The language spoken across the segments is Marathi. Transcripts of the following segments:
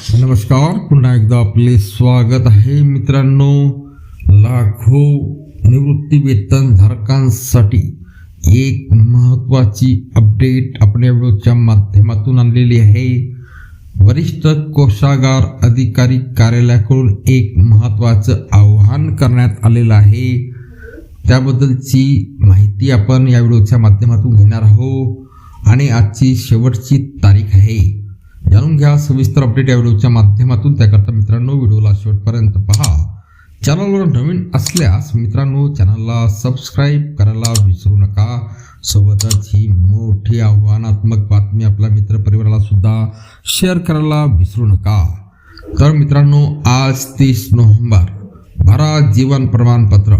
नमस्कार पुन्हा एकदा आपले स्वागत आहे मित्रांनो. लाखो निवृत्ती वेतन धारकांसाठी एक महत्त्वाची अपडेट आपण या व्हिडिओच्या माध्यमातून आणलेली आहे. वरिष्ठ कोषागार अधिकारी कार्यालयाकडून एक महत्त्वाचं आव्हान करण्यात आलेलं आहे. त्याबद्दलची माहिती आपण या व्हिडिओच्या माध्यमातून घेणार आहोत. आणि आजची शेवटची तारीख आहे. जाणून घ्या. सविस्तर अपडेट या व्हिडिओच्या माध्यमातून. त्याकरता मित्रांनो व्हिडिओला शेवटपर्यंत पहा. चॅनलवर नवीन असल्यास मित्रांनो चॅनलला सबस्क्राईब करायला विसरू नका. सोबतच ही मोठी आव्हानात्मक बातमी आपल्या मित्रपरिवाराला सुद्धा शेअर करायला विसरू नका. तर मित्रांनो आज तीस नोव्हेंबर. भरा जीवन प्रमाणपत्र.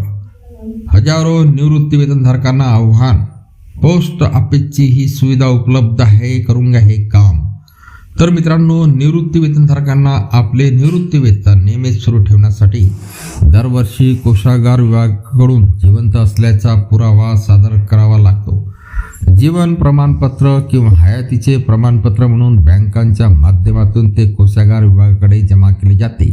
हजारो निवृत्ती वेतनधारकांना आव्हान. पोस्ट ऑफिसची ही सुविधा उपलब्ध आहे करून घ्या हे काम. तर मित्रांनो निवृत्ती वेतनधारकांना आपले निवृत्ती वेतन नियमित सुरू ठेवण्यासाठी दरवर्षी कोषागार विभागाकडून जिवंत असल्याचा पुरावा सादर करावा लागतो. जीवन प्रमाणपत्र किंवा हयातीचे प्रमाणपत्र म्हणून बँकांच्या माध्यमातून ते कोषागार विभागाकडे जमा केले जाते.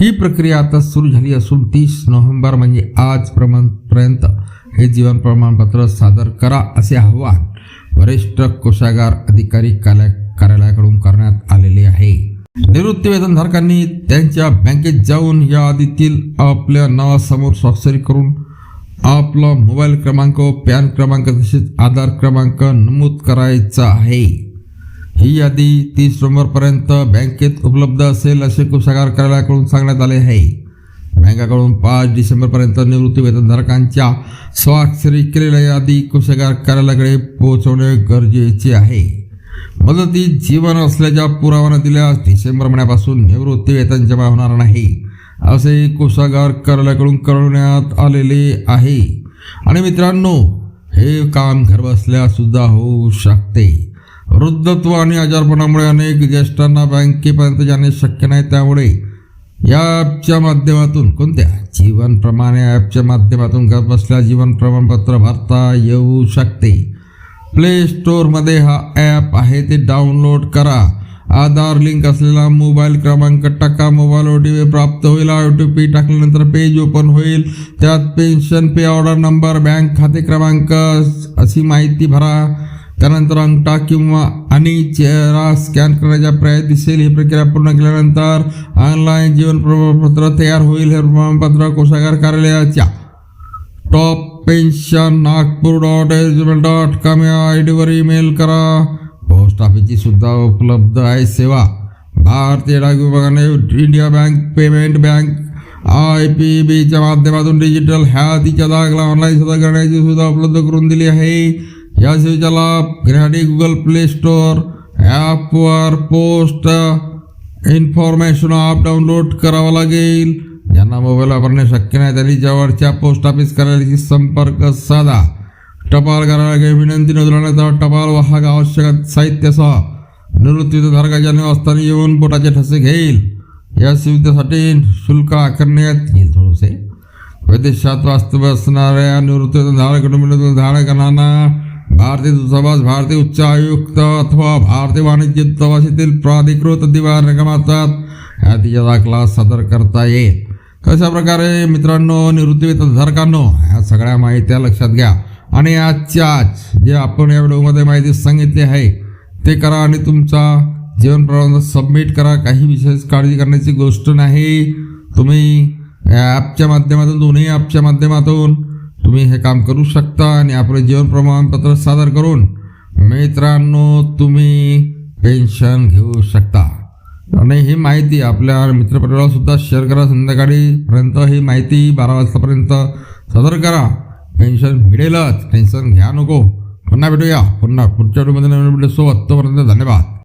ही प्रक्रिया आता सुरू झाली असून तीस नोव्हेंबर म्हणजे आज प्रमाणपर्यंत हे जीवन प्रमाणपत्र सादर करा असे आवाहन वरिष्ठ कोषागार अधिकारी कार्या कार्यालयाकडून करण्यात आलेले आहे. निवृत्ती वेतनधारकांनी त्यांच्या बँकेत जाऊन या यादीतील आपल्या नावासमोर स्वाक्षरी करून आपला मोबाईल क्रमांक पॅन क्रमांक तसेच आधार क्रमांक नमूद करायचा आहे. ही यादी तीस नोव्हेंबरपर्यंत बँकेत उपलब्ध असेल असे कोषागार कार्यालयाकडून सांगण्यात आले आहे. बँकाकडून पाच डिसेंबरपर्यंत निवृत्ती वेतनधारकांच्या स्वाक्षरी केलेल्या यादी कोषागार कार्यालयाकडे पोहोचवणे गरजेचे आहे. मदतीत जीवन असल्याच्या पुरावा दिल्या दिल्यास डिसेंबर महिन्यापासून निवृत्ती वेतन जमा होणार नाही. असे कोषागार कार्यालयाकडून कळवण्यात आलेले आहे. आणि मित्रांनो हे काम घरबसल्या सुद्धा होऊ शकते. वृद्धत्व आणि आजारपणामुळे अनेक ज्येष्ठांना बँकेपर्यंत जाणे शक्य नाही. त्यामुळे या ॲपच्या माध्यमातून कोणत्या जीवन प्रमाणे ॲपच्या माध्यमातून घरबसल्या जीवन प्रमाणपत्र भरता येऊ शकते? प्ले स्टोअरमध्ये हा ॲप आहे ते डाउनलोड करा. आधार लिंक असलेला मोबाईल क्रमांक टाका मोबाईल ओ टी पी प्राप्त होईल ओ टी पी टाकल्यानंतर पेज ओपन होईल. त्यात pension pay order number bank खाते क्रमांक अशी माहिती भरा. त्यानंतर अंगठा किंवा आणि चेहरा स्कॅन करण्याचा प्रयत्न दिसेल. ही प्रक्रिया पूर्ण केल्यानंतर ऑनलाईन जीवन प्रमाणपत्र तयार होईल. हे प्रमाणपत्र कोषागार कार्यालयाच्या top pension Nagpur dot S dot com या आय डीवर ईमेल करा. पोस्ट ऑफिसची सुद्धा उपलब्ध आहे सेवा. भारतीय डाक विभागाने India bank payment bank I P बीच्या माध्यमातून डिजिटल हयातीच्या दाखला ऑनलाईन सुद्धा करण्याची सुविधा उपलब्ध करून दिली आहे. या सेवेचा लाभ ग्रॅडी गुगल प्ले स्टोअर ॲपवर पोस्ट इन्फॉर्मेशन ॲप डाउनलोड करावा लागेल. ज्यांना मोबाईल वापरणे शक्य नाही त्यांनी जवळच्या पोस्ट ऑफिस कार्यालयाशी संपर्क साधा. टपाल कार्यालय विनंती नोंदवण्याचा टपाल वाहक आवश्यक साहित्यासह निवृत्ती धारकाच्या निवासस्थानी येऊन पोटाचे ठसे घेईल. या सुविधेसाठी शुल्क आकारण्यात येईल थोडंसे. विदेशात वास्तव्य असणाऱ्या निवृत्तीधारक धारक धारकांना भारतीय दूतावास भारतीय उच्च आयुक्त अथवा भारतीय वाणिज्य दूतावासातील प्राधिकृत दिवा रकमाचा यादीचा दाखला सादर करता येईल. अशा प्रकारे मित्रांनो निवृत्तीवेतनधारकांनो ह्या सगळ्या माहित्या लक्षात घ्या. आणि आजच्या आज जे आपण या व्हिडिओमध्ये माहिती सांगितली आहे ते करा आणि तुमचा जीवन प्रमाण सबमिट करा. काही विशेष काळजी करण्याची गोष्ट नाही. तुम्ही या ॲपच्या माध्यमातून दोन्ही ॲपच्या माध्यमातून तुम्ही हे काम करू शकता आणि आपलं जीवन प्रमाणपत्र सादर करून मित्रांनो तुम्ही पेन्शन घेऊ शकता. आणि ही माहिती आपल्या मित्रपरिवारासुद्धा शेअर करा. संध्याकाळीपर्यंत ही माहिती बारा वाजतापर्यंत. सादर करा. पेन्शन मिळेलच टेन्शन घ्या नको. पुन्हा भेटूया. पुन्हा पुढच्या व्हिडिओमध्ये नवीन व्हिडिओ तोपर्यंत धन्यवाद.